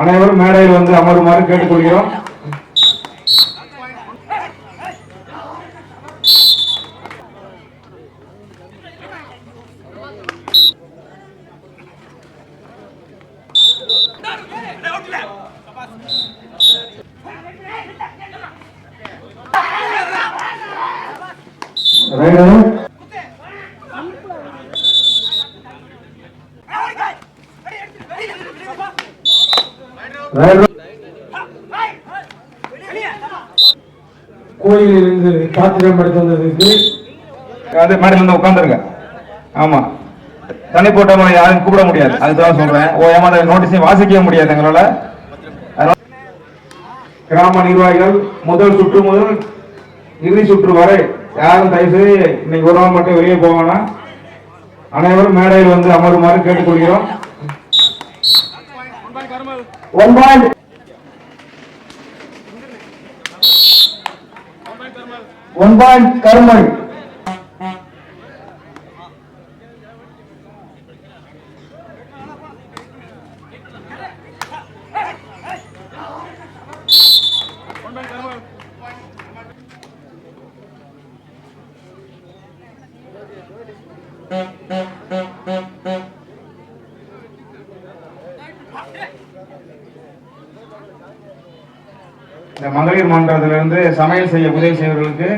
அனைவரும் மேடையில் வந்து அமருமாறு கேட்டுக்கொள்கிறோம். ரைடர் கோயிலில் இருந்து பாத்திரம் எடுத்து வந்ததுக்கு அது மேடையில் வந்து உட்காந்துருங்க ஆமா. தனி போட்ட முறை யாரும் கூப்பிட முடியாது. அதுதான் சொல்றேன். ஓ ஏமாத நோட்டீஸையும் வாசிக்க முடியாது எங்களால. கிராம நிர்வாகிகள் முதல் சுற்று முதல் இறுதி சுற்று வரை யாரும் தயவுசெய்து இன்னைக்கு ஒரு நாள் மட்டும் வெளியே போவானா அனைவரும் மேடையில் வந்து அமருமாறு கேட்டுக்கொள்கிறோம். One point one point Karumal இந்த மகளிர் மன்றத்திலிருந்து சமையல் செய்ய உதவி செய்வர்களுக்கு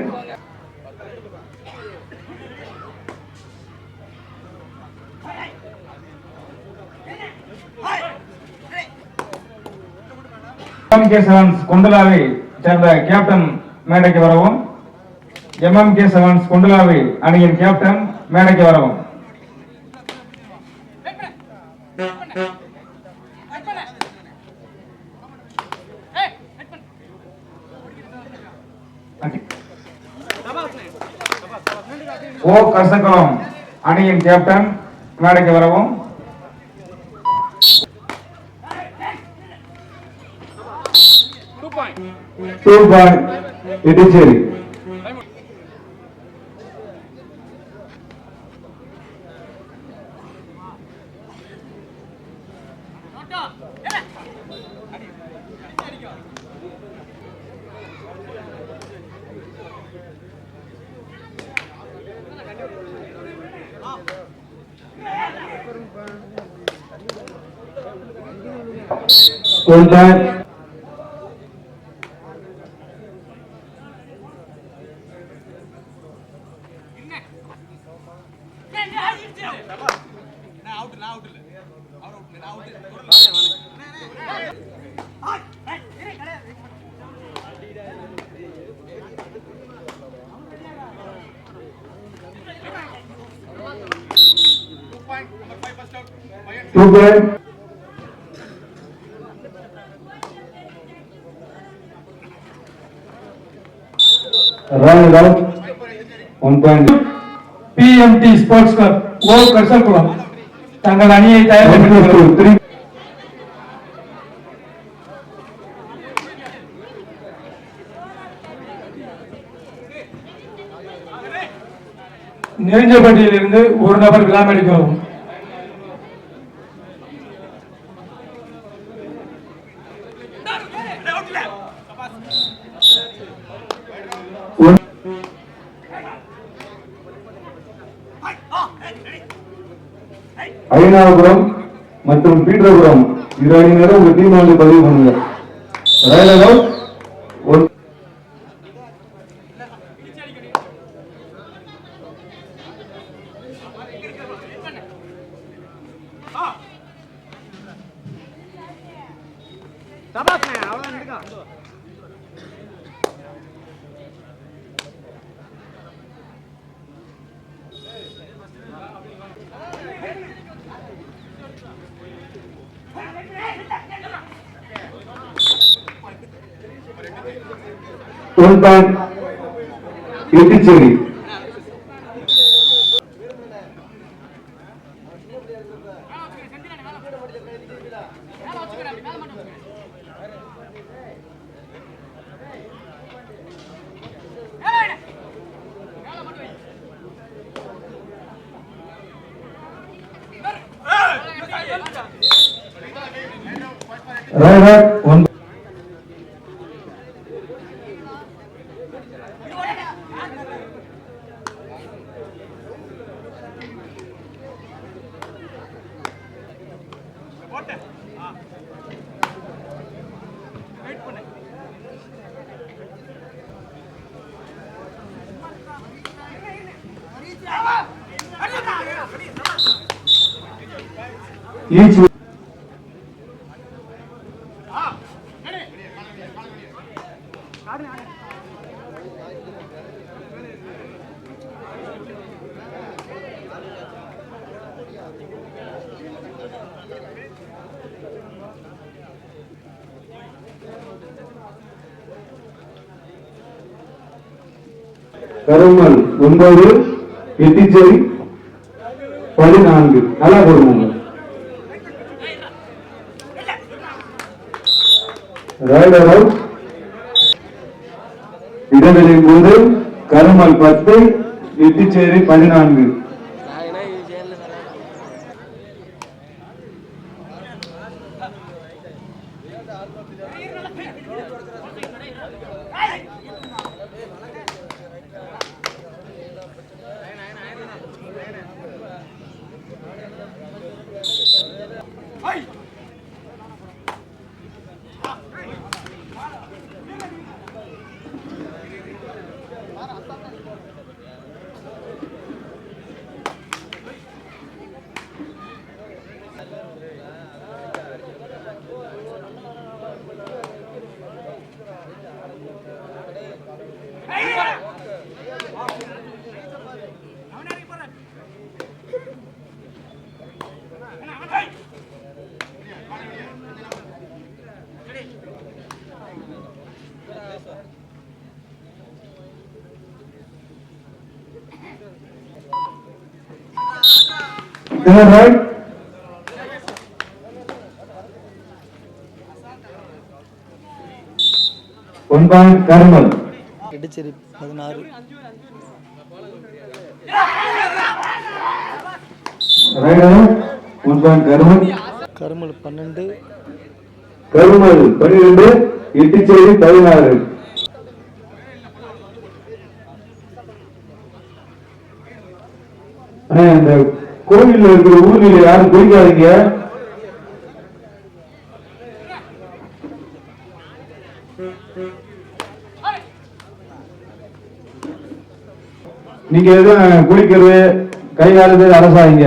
எம் கே செவன்ஸ் குண்டலாவை சேர்ந்த கேப்டன் மேடைக்கு வரவும் எம் கே செவன்ஸ் குண்டலாவை அணியின் கேப்டன் மேடைக்கு வரவும். ஓ கசகுளம் அணியின் கேப்டன் மேடைக்கு வரவும். Two point Idicheri one point two point out one point BMD sports club ஓ கர்சல்குளம் தங்கள் அணியை தயார் த்ரீ நெருஞ்சப்பட்டியிலிருந்து ஒரு நபர் விழாமடிக்கவும் ஐநாபுரம் மற்றும் பீட்டர்புரம். இரு அணியினரும் உங்க டீம் வந்து பதிவு பண்ணுங்க raider Thondan Ettichery Right, right. One. Each Karumal ஒன்பது எட்டிச்சேரி பதினான்கு. நல்லா கொடுங்க ரைடர் இடைவெளியின் போது கருமல் பத்து எட்டிச்சேரி பதினான்கு. Third right. One point Karmal. இடிச்சேரி பதினாறு. கருமல் பன்னெண்டு கருமல் பன்னிரண்டு எட்டிச்சேரி பதினாறு அண்ணே இந்த இருக்கிற ஊர்ல யாரும் குடிக்காதீங்க நீங்க எதுவும் குளிக்கிறது கை காலத்து அரசாங்க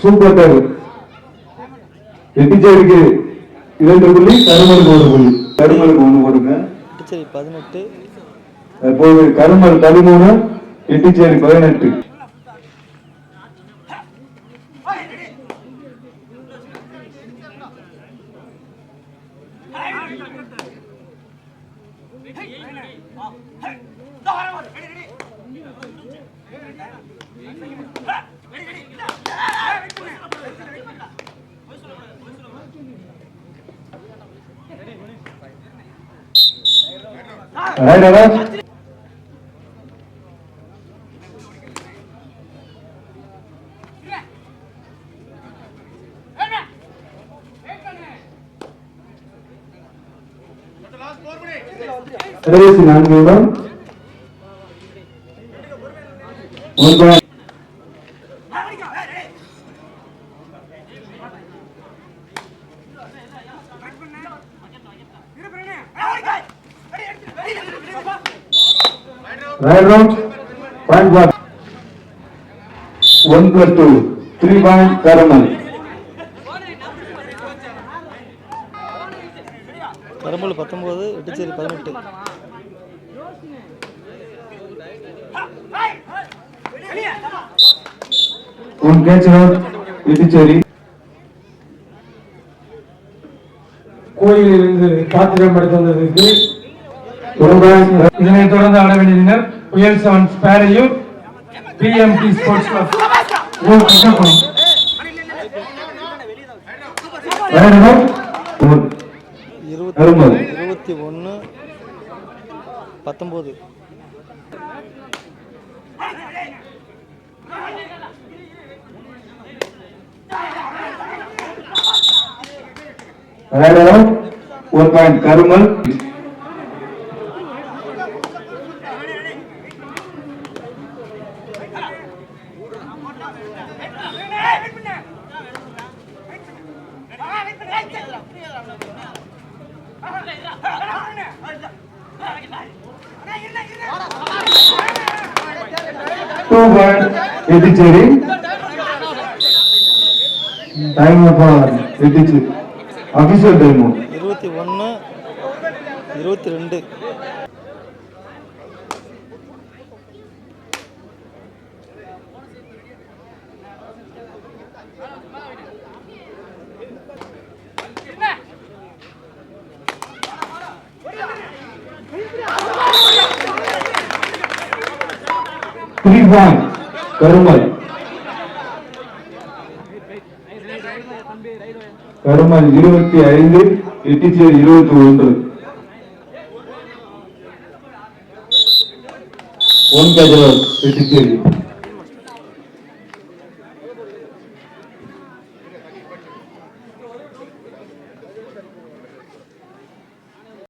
சூப்பர் எட்டிச்சேரிக்கு இரண்டு புள்ளி கருமலுக்கு ஒரு புள்ளி. கருமலுக்கு போடுங்க. இடிச்சேரி பதினெட்டு. தற்போது கருமல் பதிமூணு எட்டிச்சேரி பதினெட்டு. ரைட் அவாஸ் கடைசி நான்கு நிமிடம் ஒன்று Right round, point one. One plus two, three point Karaman. கரும்பல் பத்தொம்போது எட்டுச்சேரி பதினெட்டு ஒன் கேட்ச் எட்டிச்சேரி கோயிலிலிருந்து பாத்திரம் எடுத்து வந்ததுக்கு இதனைத் தொடர்ந்து ஆட வேண்டியனர் புயல் செவன் ஸ்பேரையும் பிஎம்டி ஸ்போர்ட்ஸ் கிளப் இருபத்தி கரும்பல் இருபத்தி ஒன்று பத்தொம்போது ஒரு point Karumal two point Ettichery time எட்டிச்சு official time இருபத்தி ஒன்று இருபத்தி ரெண்டு. பாயிண்ட் கருமல் கருமல் இருபத்தி ஐந்து எட்டிச்சேரி இருபத்தி ஒன்று. ஒன் கஜர் எட்டிச்சேரி